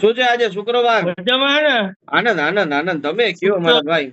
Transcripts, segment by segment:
શું છે આજે શુક્રવાર? આનંદ આનંદ આનંદ. તમે કયો મારા ભાઈ?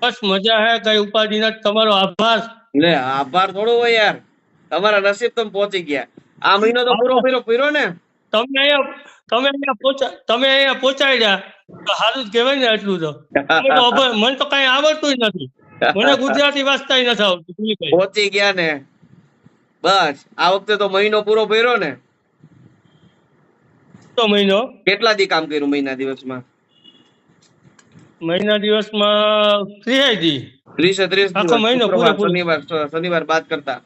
બસ મજા હે કઈ ઉપાધિ નથી. તમારો આભાર. લે આભાર થોડો હોય યાર. તમારા નસીબ તમે પહોંચી ગયા. આ મહિનો તો પૂરો ફેરો ફેરો ને? તમે અહીંયા તમે અહીંયા પહોંચા તમે અહીંયા પહોંચાડ્યા. તો સારું જ કહેવાય ને એટલું તો. મને તો મને તો કઈ આવડતું નથી. મને ગુજરાતી વાંચતા નથી આવડતું. પહોંચી ગયા ને. બસ આ વખતે તો મહિનો પૂરો ફેરો ને. તો મહિનો. કેટલા દી કામ કર્યું મહિના દિવસમાં? મહિના દિવસમાં ત્રીસ ત્રીસે ત્રીસ આખો મહિનો શનિવાર શનિવાર બાદ કરતા.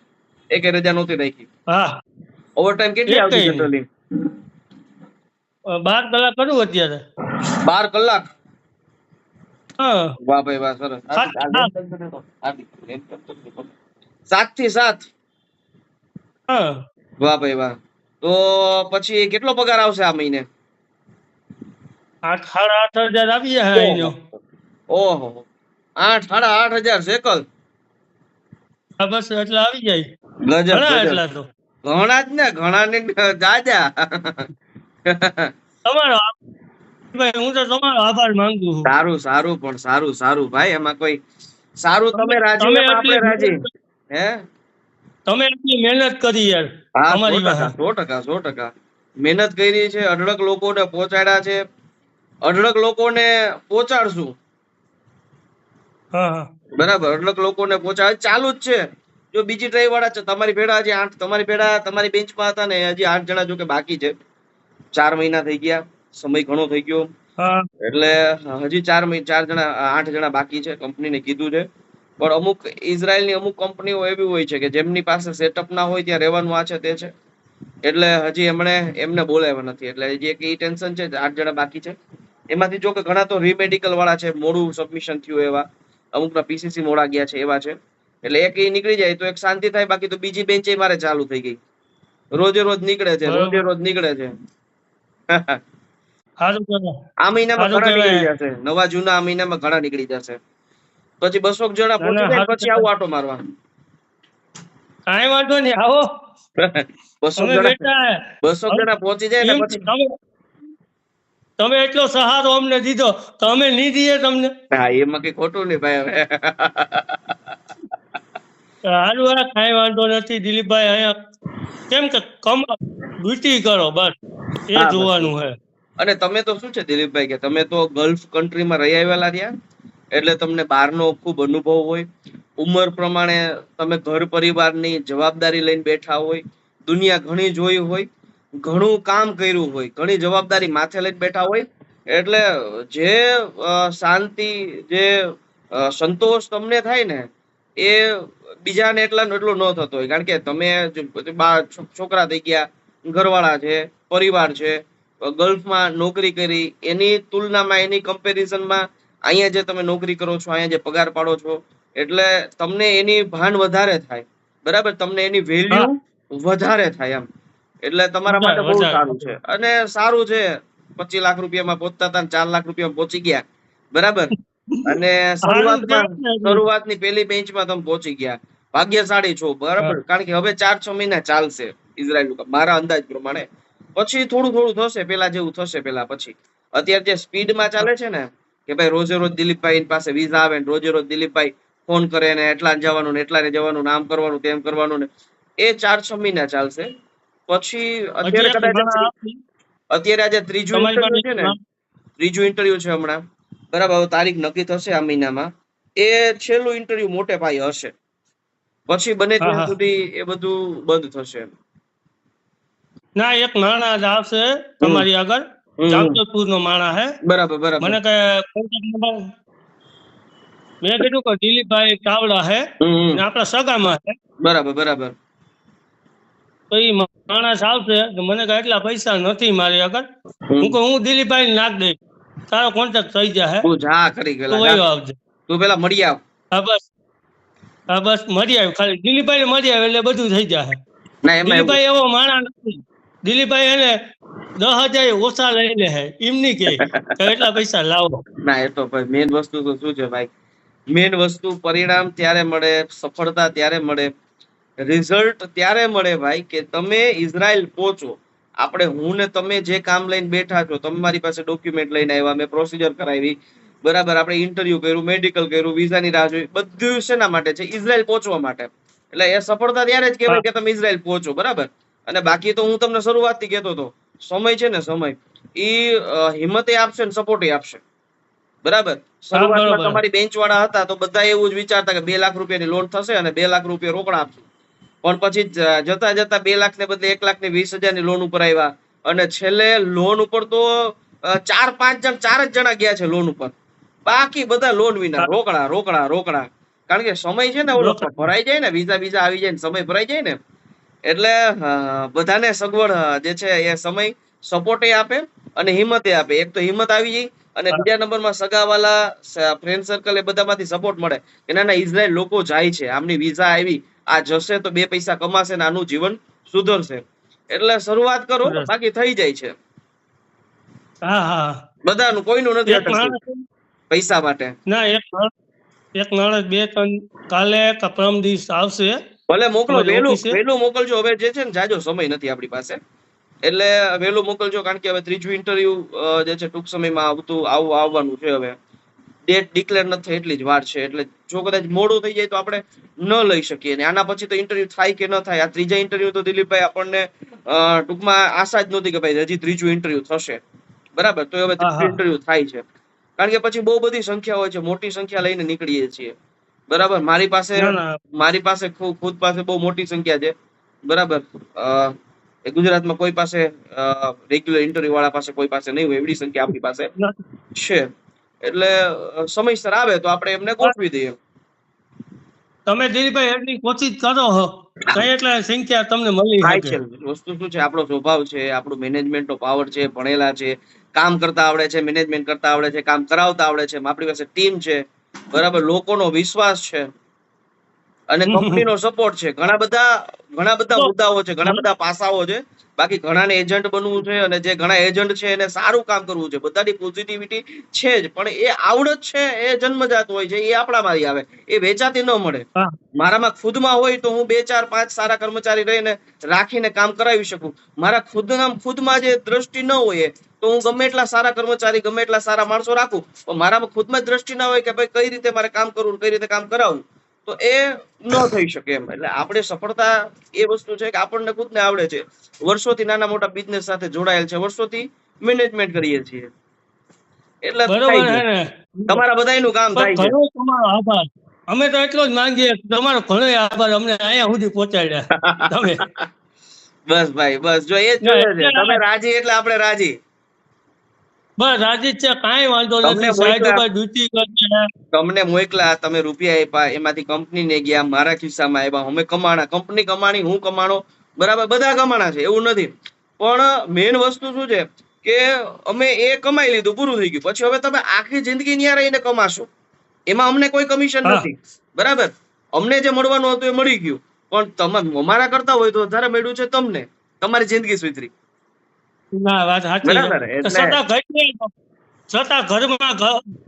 એકે રજા નહોતી રાખી. હા. ઓવરટાઈમ કેટલી આવતી જનરલી અ, બાર કલાક કરું અત્યારે. બાર કલાક? હા. વાહ ભાઈ વાહ સરસ. સાતથી સાત? હા. વાહ ભાઈ વાહ. તો પછી કેટલો પગાર આવશે આ મહિને? આઠ સાડા આઠ હજાર આવી જાય ઓહો. આઠ સાડા આઠ હજાર સેકલ બસ એટલે આવી જાય. ગજબ ઘણા એટલા તો. ઘણા જ ને ઘણા ને જાજા. તમારો ભાઈ હું તો તમારો આભાર માંગુ છું. સારું સારું પણ સારું સારું. ભાઈ એમાં કોઈ સારું તમે રાજી આપણે રાજી. હે? તમે એટલી મહેનત કરી યાર હા સો ટકા સો ટકા મહેનત કરી છે અઢળક લોકોને પહોંચાડ્યા છે. અઢળક લોકોને પહોંચાડશું. બરાબર અઢળક લોકોને પહોંચાડ. ચાલુ જ છે. જો બીજી ટ્રાય વાળા છે તમારી ભેડા હજી આઠ તમારી ભેડા તમારી બેન્ચમાં હતા ને હજી આઠ જણા જો કે બાકી છે. ચાર મહિના થઈ ગયા સમય ઘણો થઈ ગયો. હા. એટલે હજી ચાર ચાર જણા આઠ જણા બાકી છે કંપનીને કીધું છે. પણ અમુક ઇઝરાયલની અમુક કંપનીઓ એવી હોય છે કે જેમની પાસે સેટઅપ ના હોય ત્યાં રહેવાનું આ છે તે છે. એટલે હજી એમણે એમને બોલાવ્યા નથી. એટલે હજી એક ઈ ટેન્શન છે આઠ જણા બાકી છે. એમાંથી જો કે ઘણા તો રીમેડિકલ વાળા છે મોડું સબમિશન થયું એવા. અમુકના પીસીસી મોડા ગયા છે એવા છે. એટલે એક ઈ નીકળી જાય તો એક શાંતિ થાય બાકી તો બીજી બેન્ચ મારે ચાલુ થઈ ગઈ. રોજે રોજ નીકળે છે રોજે રોજ નીકળે છે. આ મહિનામાં ઘણા નીકળી જશે. નવા જૂના આ મહિનામાં ઘણા નીકળી જશે. પછી બસો જણા પહોંચી જાય પછી આવું આટો મારવા કાંઈ વાંધો નહીં આવો. બસો જણા બસો જણા પહોંચી જાય ને પછી તમે એટલો સહારો અમને દીધો તો અમે નહીં દઈએ તમને. હા એમાં કઈ ખોટું નહીં ભાઈ હવે. સારું હા કાંઈ વાંધો નથી દિલીપભાઈ અહીંયા કેમ કે કમ ડ્યુટી કરો બસ. એ જોવાનું હે અને તમે તો શું છે દિલીપભાઈ કે તમે તો ગલ્ફ કન્ટ્રીમાં રહી આવેલા રહ્યા? એટલે તમને બહારનો ખૂબ અનુભવ હોય. ઉંમર પ્રમાણે તમે ઘર પરિવારની જવાબદારી લઈને બેઠા હોય. દુનિયા ઘણી જોઈ હોય. ઘણું કામ કર્યું હોય. ઘણી જવાબદારી માથે લઈને બેઠા હોય. એટલે જે શાંતિ, જે સંતોષ તમને થાય ને, એ બીજાને એટલા એટલો ન થતો હોય. કારણ કે તમે છોકરા થઈ ગયા, ઘરવાળા છે, પરિવાર છે ગલ્ફમાં નોકરી કરી, એની તુલનામાં, એની કમ્પેરિઝનમાં અહીંયા જે તમે નોકરી કરો છો અહીંયા જે પગાર પાડો છો એટલે તમને એની ભાન વધારે થાય. બરાબર? તમને એની વેલ્યુ વધારે થાય એમ. એટલે તમારા માટે બહુ સારું છે. અને સારું છે. પચીસ લાખ રૂપિયામાં પહોંચતા હતા ચાર લાખ રૂપિયામાં પહોંચી ગયા. બરાબર? અને શરૂઆતમાં. શરૂઆતની પહેલી બેન્ચમાં તમે પહોંચી ગયા. ભાગ્યશાળી છો. બરાબર? કારણ કે હવે ચાર છ મહિના ચાલશે ઇઝરાયલ મારા અંદાજ પ્રમાણે. પછી થોડું થોડું થશે. પેલા જેવું થશે પેલા પછી. અત્યારે જે સ્પીડમાં ચાલે છે ને કે ભાઈ રોજે રોજ દિલીપભાઈ પાસે વિઝા આવે ને રોજે રોજ દિલીપભાઈ ફોન કરે ને એટલા જવાનું ને એટલા જવાનું નામ કરવાનું તેમ કરવાનું ને એ ચાર છ મહિના ચાલશે. પછી અત્યારે કદાચ અત્યારે આજે ત્રીજું ઇન્ટરવ્યુ છે ને ત્રીજું ઇન્ટરવ્યુ છે હમણાં. બરાબર હવે તારીખ નક્કી થશે આ મહિનામાં. એ છેલ્લું ઇન્ટરવ્યુ મોટે પાયે હશે. પછી બને ત્યાં સુધી એ બધું બંધ થશે. ના એક નાના આવશે તમારી આગળ. જામજોધપુર નો માણા હે. બરાબર બરાબર. મને કે કોન્ટેક્ટ નંબર મેં કીધું કે દિલીપભાઈ ચાવડા હે. ને આપણા સગામાં હે. બરાબર બરાબર. તો એ માણસ આવશે મને કે એટલા પૈસા નથી મારી આગળ. હું કહું હું દિલીપભાઈ નાખ દઈશ. તારો કોન્ટેક્ટ થઈ જાય તું જા કરી તો ગયેલા આવજે. તું પેલા મળી આવ. હા બસ. હા બસ મળી આવ્યું ખાલી દિલીપભાઈ મળી આવે એટલે બધું થઈ જાય ના એમાં દિલીપભાઈ એવો માણસ નથી. દિલીપભાઈ એને દસ હજાર ઓછા લઈ લે હે એમ નહીં કે. કે એટલા પૈસા લાવો. ના એ તો ભાઈ મેન વસ્તુ તો શું છે ભાઈ? મેન વસ્તુ પરિણામ ત્યારે મળે સફળતા ત્યારે મળે રિઝલ્ટ ત્યારે મળે ભાઈ કે તમે ઇઝરાયલ પહોંચો. આપણે હું ને તમે જે કામ લઈને બેઠા છો તમે મારી પાસે ડોક્યુમેન્ટ લઈને આવ્યા મેં પ્રોસિજર કરાવી. બરાબર આપણે ઇન્ટરવ્યુ કર્યું મેડિકલ કર્યું વિઝાની રાહ જોઈ. બધું શેના માટે છે? ઇઝરાયલ પહોંચવા માટે. એટલે એ સફળતા ત્યારે જ કહેવાય કે તમે ઇઝરાયલ પહોંચો બરાબર? અને બાકી તો હું તમને શરૂઆતથી કહેતો હતો સમય છે ને સમય ઈ હિંમત આપશે ને સપોર્ટે આપશે. બરાબર? શરૂઆતમાં તમારી બેંચ વાળા હતા તો બધા એવું જ વિચારતા કે બે લાખ રૂપિયાની લોન થશે અને બે લાખ રૂપિયા રોકડા આપશું. પણ પછી જતા જતા બે લાખ ને બદલે એક લાખ ને વીસ હજારની લોન ઉપર આવ્યા અને છેલ્લે લોન ઉપર તો ચાર પાંચ જણ ચાર જ જણા ગયા છે લોન ઉપર. બાકી બધા લોન વિના. રોકડા રોકડા રોકડા. કારણ કે સમય છે ને ઓલો ભરાઈ જાય ને વિઝા બીજા આવી જાય ને સમય ભરાઈ જાય ને એટલે બધાને સગવડ જે છે એ સમય સપોર્ટે આપે અને હિંમતે આપે. એક તો હિંમત આવી જાય અને. બીજા નંબરમાં સગાવાલા ફ્રેન્ડ સર્કલ એ બધામાંથી સપોર્ટ મળે. કે ના ના ઇઝરાયલ લોકો જાય છે. આમની વિઝા આવી આ જશે તો બે પૈસા કમાશે ને આનું જીવન સુધરશે. એટલે શરૂઆત કરો બાકી થઈ જાય છે. બધાનું કોઈનું નથી પૈસા માટે. ના એક એક માણસ બે ત્રણ કાલે કે પરમ દિવસ આવશે ભલે મોકલો વહેલું વહેલું મોકલજો. હવે જે છે ને જાજો સમય નથી આપણી પાસે. એટલે વહેલું મોકલજો કારણ કે હવે ત્રીજું ઇન્ટરવ્યુ જે છે ટૂંક સમયમાં આવતું આવું આવવાનું છે હવે. ડેટ ડિક્લેર નથી થઈ એટલી જ વાર છે. એટલે જો કદાચ મોડું થઈ જાય તો આપણે ન લઈ શકીએ. ને આના પછી તો ઇન્ટરવ્યુ થાય કે ન થાય? આ ત્રીજા ઇન્ટરવ્યુ તો દિલીપભાઈ આપણને ટૂંકમાં આશા જ નહોતી કે ભાઈ હજી ત્રીજું ઇન્ટરવ્યુ થશે. બરાબર? તો હવે ત્રીજું ઇન્ટરવ્યુ થાય છે. કારણ કે પછી બહુ બધી સંખ્યા હોય છે. મોટી સંખ્યા લઈને નીકળીએ છીએ. બરાબર? મારી પાસે મારી પાસે ખુદ પાસે બહુ મોટી સંખ્યા છે. બરાબર? ગુજરાતમાં કોઈ પાસે રેગ્યુલર ઇન્ટરવ્યુ વાળા પાસે કોઈ પાસે નહીં હોય. એવડી સંખ્યા આપણી પાસે છે. એટલે સમયસર આવે તો આપણે એમને ગોઠવી દઈએ. તમે દિલીપભાઈ એટલી કોશિશ કરો હો. કઈ એટલે સંખ્યા તમને મળી શકે? વસ્તુ શું છે? આપણો સ્વભાવ છે આપણું મેનેજમેન્ટ નો પાવર છે ભણેલા છે કામ કરતા આવડે છે મેનેજમેન્ટ કરતા આવડે છે કામ કરાવતા આવડે છે. આપણી પાસે ટીમ છે. બરાબર લોકોનો વિશ્વાસ છે. અને કંપનીનો સપોર્ટ છે. ઘણા બધા ઘણા બધા મુદ્દાઓ છે ઘણા બધા પાસાઓ છે. બાકી ઘણાને એજન્ટ બનવું છે અને જે ઘણા એજન્ટ છે એને સારું કામ કરવું છે. બધાની પોઝિટિવિટી છે જ. પણ એ આવડત છે એ જન્મજાત હોય છે એ આપણામાંથી આવે. એ વેચાતી ન મળે. મારામાં ખુદમાં હોય તો હું બે ચાર પાંચ સારા કર્મચારી રહીને રાખીને કામ કરાવી શકું. મારા ખુદના ખુદમાં જે દ્રષ્ટિ ન હોય તો હું ગમે એટલા સારા કર્મચારી ગમે એટલા સારા માણસો રાખું. પણ મારામાં ખુદમાં જ દ્રષ્ટિ ના હોય કે ભાઈ કઈ રીતે મારે કામ કરવું કઈ રીતે કામ કરાવવું. તો એ ન થઈ શકે એમ. એટલે આપણે સફળતા એ વસ્તુ છે કે આપણને ખુદને આવડે છે. વર્ષોથી નાના મોટા બિઝનેસ સાથે જોડાયેલ છે. વર્ષોથી મેનેજમેન્ટ કરીએ છીએ. એટલે તમારા બધાનું કામ થાય છે. તમારો આભાર. અમે તો એટલો જ માંગીએ તમારો ઘણો આભાર. અમને અહીંયા સુધી પહોંચાડ્યા. તમે. બસ ભાઈ બસ. જો એ જ જોઈએ છે. તમે રાજી એટલે આપણે રાજી. બસ રાજી છે કાંઈ વાંધો નથી. સાઈડ ઉપર ડ્યુટી કરીને તમને મોકલા તમે રૂપિયા આપ્યા એમાંથી કંપનીને ગયા મારા ખિસ્સામાં આવ્યા અમે કમાણા કંપની કમાણી હું કમાણો. બરાબર બધા કમાણા છે એવું નથી. પણ મેઇન વસ્તુ શું છે કે અમે એ કમાઈ લીધું પૂરું થઈ ગયું. પછી હવે તમે આખી જિંદગી ન્યા રહીને કમાશો. એમાં અમને કોઈ કમિશન નથી. બરાબર? અમને જે મળવાનું હતું એ મળી ગયું. પણ તમે અમારા કરતા હોય તો વધારે મળ્યું છે તમને. તમારી જિંદગી સુધરી. ના વાત સાચી. છતાં ઘટે છતાં ઘરમાં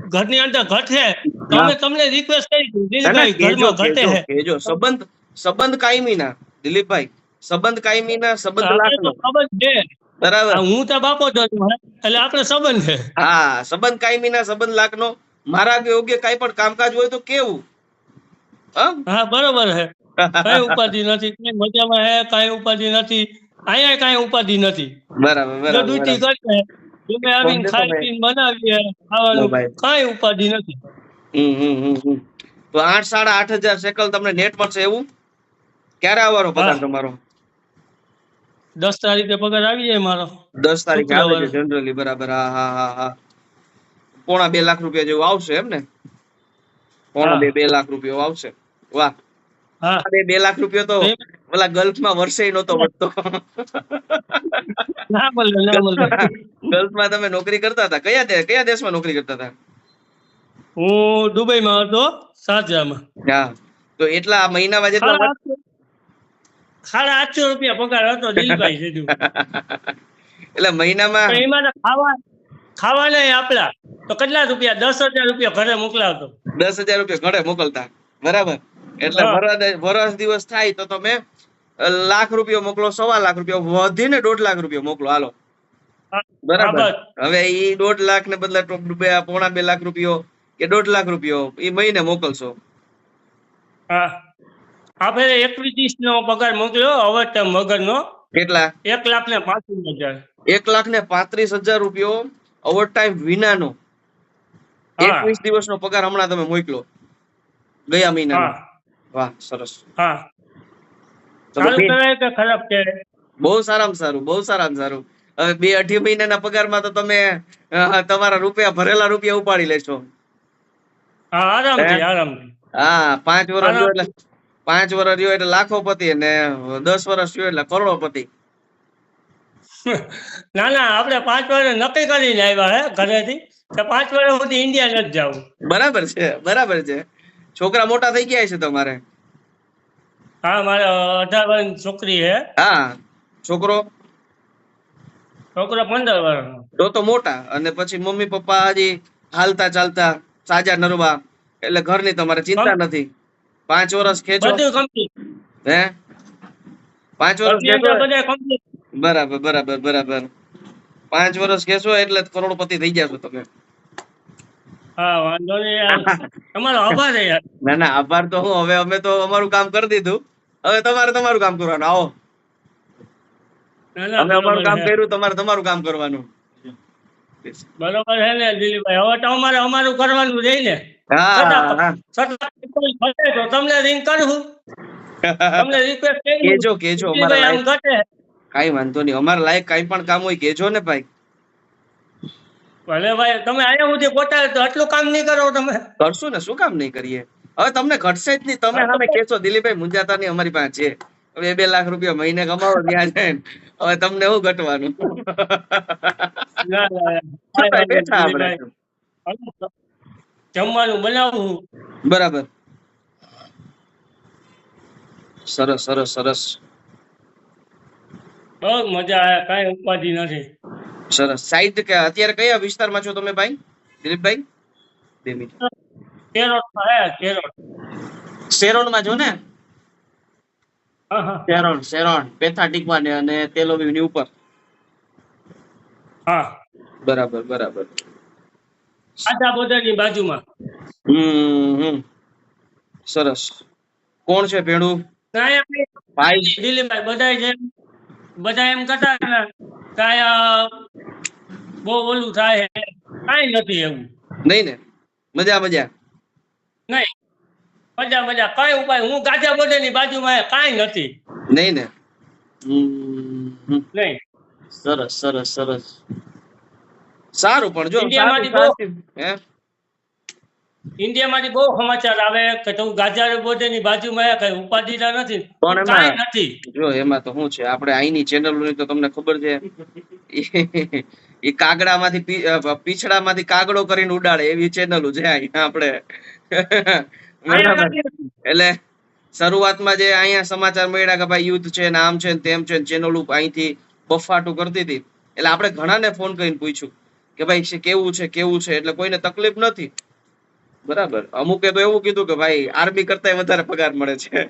ઘરની અંદર ઘટે તો અમે તમને રિક્વેસ્ટ કરી ના, ના, દિલીપભાઈ ઘરમાં ઘટે છે જો સંબંધ સંબંધ કાયમીના દિલીપભાઈ. સંબંધ કાયમીના સંબંધ લાખનો. સંબંધ છે. બરાબર. હું તો બાપો જ છું, એટલે આપણે સંબંધ છે. હા સંબંધ કાયમીના સંબંધ લાખનો. મારા યોગ્ય કઈ પણ કામકાજ હોય તો કેવું? હા? હા બરોબર છે. કઈ ઉપાધિ નથી કઈ મજામાં હે કઈ ઉપાધિ નથી. અહીંયા કઈ ઉપાધિ નથી. બરાબર ડ્યુટી બરાબર. તમે આવીને ખાઈ પીને બનાવીએ ખાવાનું ભાઈ. ઉપાધિ નથી. હમ, હમ, હમ, હમ. તો આઠ સાડા આઠ હજાર સેકલ તમને નેટ મળશે એવું? ક્યારે આવવાનો પગાર તમારો? દસ તારીખે પગાર આવી જાય મારો. દસ તારીખે આવે છે જનરલી બરાબર. હા હા હા હા. પોણા બે લાખ રૂપિયા જેવું આવશે એમ ને? પોણા બે બે લાખ રૂપિયા આવશે. વાહ. બે લાખ રૂપિયા તો પેલા ગલ્ફમાં વર્ષે નહોતો મળે ગલ્ફમાં તમે નોકરી કરતા હતા? કયા દેશ કયા દેશમાં નોકરી કરતા હતા? હું દુબઈમાં હતો શારજામાં. હા. તો એટલા મહિનામાં જેટલા સાડા આઠસો રૂપિયા પગાર હતો દિલભાઈ સીધું એટલે મહિનામાં એમાં ખાવા ખાવા નહીં આપડા. તો કેટલા રૂપિયા? દસ હજાર રૂપિયા ઘરે મોકલાવતો. દસ હજાર રૂપિયા ઘરે મોકલતા. બરાબર? એટલે. વરસ દિવસ થાય તો તમે લાખ રૂપિયો મોકલો સવા લાખ રૂપિયો વધીને દોઢ લાખ રૂપિયો મોકલો. હાલો. બરાબર. હવે એ દોઢ લાખ ને બદલે બે પોણા બે લાખ રૂપિયો કે દોઢ લાખ રૂપિયો એ મહિને મોકલશો. આપણે એકવીસ નો પગાર મોકલ્યો હવે ટાઈમ વગરનો કેટલા? એક લાખ ને પાંત્રીસ હજાર. એક લાખ ને પાંત્રીસ હજાર રૂપિયો ઓવર ટાઈમ વિનાનો. નો એકવીસ દિવસનો પગાર હમણાં તમે મોકલો. ગયા મહિના વાહ સરસ. હા. ચાલુ કરાય કે ખરાબ છે. બહુ સારામાં સારું બહુ સારામાં સારું. હવે બે અઢી મહિનાના પગારમાં તો તમે તમારા રૂપિયા ભરેલા રૂપિયા ઉપાડી લેશો. હા આરામથી આરામથી. હા પાંચ વર્ષ એટલે પાંચ વર્ષ રહ્યો એટલે લાખોપતિ અને દસ વર્ષ રહ્યો એટલે કરોડોપતિ. ના ના આપણે પાંચ વર્ષ નક્કી કરીને આવ્યા હે ઘરેથી. કે પાંચ વર્ષ સુધી ઇન્ડિયા નથી જવું બરાબર છે બરાબર છે. છોકરા મોટા થઈ ગયા છે તમારે. હા મારે અઢાર વર્ષની છોકરી છે. હા છોકરો? છોકરો પંદર વર્ષનો. તો તો મોટા અને પછી મમ્મી પપ્પા હજી હાલતા ચાલતા સાજા નરવા એટલે ઘરની તમારે ચિંતા નથી. પાંચ વર્ષ ખેંચો. હે? પાંચ વર્ષ બરાબર બરાબર બરાબર. પાંચ વર્ષ ખેંચો એટલે કરોડપતિ થઈ જશો તમે. હા વાંધો નહીં તમારો આભાર છે યાર. ના ના આભાર તો હું. હવે અમે તો અમારું કામ કરી દીધું. હવે તમારે તમારું કામ કરવાનું. આવો. અમે અમારું કામ કર્યું તમારે તમારું કામ કરવાનું. બરોબર છે ને દિલીપભાઈ. હવે તો અમારે અમારું કરવાનું રહી ને. તમને રિંગ કરું તમને રિક્વેસ્ટ કેજો કેજો અમારે કાઈ વાંધો નહીં. અમારા લાયક કઈ પણ કામ હોય કેજો ને ભાઈ. ભલે ભાઈ તમે આયા હું પોતા તો આટલું કામ નહીં કરો તમે. કરશું ને શું કામ નહીં કરીએ? હવે તમને ઘટશે જ નહીં. તમે સામે કેસો દિલીપભાઈ મુંજાતા ની અમારી પાસે છે. બે બે લાખ રૂપિયા મહિને કમાવો ત્યાં છે હવે તમને શું ઘટવાનું જમવાનું બનાવું. બરાબર. સરસ સરસ સરસ. બહુ મજા આવે કઈ ઉપાધિ નથી. સરસ. સાહિત્ય કે અત્યારે કયા વિસ્તારમાં છો તમે ભાઈ? દિલીપભાઈ? બે મિનિટ. કેરોટ હે કેરોટ શેરોણમાં છો ને? હા હા. શેરોણ શેરોણ પેથા ટીકવાને અને તેલોવીની ઉપર. હા. બરાબર બરાબર. આધા બોર્ડરની બાજુમાં. હમ સરસ. કોણ છે ના, ભાઈ. દિલીપભાઈ બધાય છે બધા એમ કરતા ને કે અહીંયા બહુ ઓલું થાય કઈ નથી એવું. નહીં ને? મજા મજા. નહીં. મજા મજા. કઈ ઉપાય હું ગાજા બોર્ડરની બાજુમાં કઈ નથી. નહીં ને. નહીં. સરસ સરસ સરસ. સારું પણ જો ઇન્ડિયામાંથી હે? ઇન્ડિયામાંથી બહુ સમાચાર આવે કે તું ગાજા ની બાજુમાં કઈ ઉપાધિતા નથી. પણ એમાં- નથી. જો એમાં તો શું છે? આપણે અહીંની ચેનલોની તો તમને ખબર છે. એ કાગડામાંથી પીછડામાંથી કાગડો કરીને ઉડાડે એવી ચેનલો છે અહીંયા આપણે એટલે શરૂઆતમાં જે અહીંયા સમાચાર મળ્યા કે ભાઈ યુદ્ધ છે ને આમ છે ને તેમ છે ને ચેનલો અહીંથી બફાટું કરતી હતી. એટલે આપણે ઘણાને ફોન કરીને પૂછ્યું કે ભાઈ કેવું છે કેવું છે? એટલે કોઈને તકલીફ નથી. બરાબર. અમુકે તો એવું કીધું કે ભાઈ આર્મી કરતા વધારે પગાર મળે છે.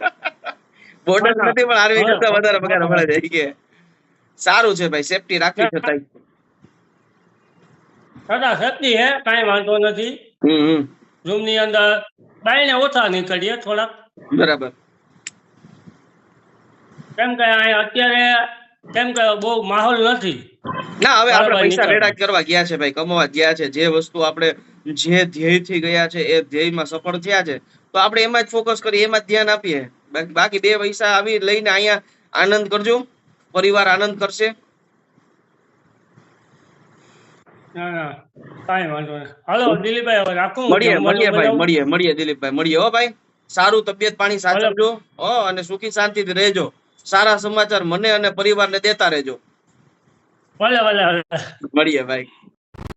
બોર્ડર નથી પણ આર્મી કરતા વધારે પગાર મળે છે કે. સારું છે ભાઈ સેફટી રાખવી છતાંય છતાં શક્તિ હે કાઈ વાંધો નથી. હમ રૂમની અંદર બાયને ઓછા નીકળીએ થોડાક. બરાબર. કેમ કે અહીંયા અત્યારે કેમ કે બહુ માહોલ નથી. ના હવે આપણે પૈસા રેડા કરવા ગયા છે ભાઈ કમાવા ગયા છે. જે વસ્તુ આપણે જે ધ્યેયથી ગયા છે એ ધ્યેયમાં સફળ થયા છે. તો આપણે એમાં જ ફોકસ કરીએ એમાં જ ધ્યાન આપીએ. બાકી બે પૈસા આવી લઈને અહીંયા આનંદ કરજો. પરિવાર આનંદ કરશે? ના ના. દિલીપભાઈ મળીએ મળીએ ભાઈ મળીએ મળીએ દિલીપભાઈ મળીએ. હો ભાઈ સારું તબિયત પાણી સાચવજો. હો અને સુખી શાંતિથી રહેજો. સારા સમાચાર મને અને પરિવારને દેતા રહેજો. મળીએ ભાઈ.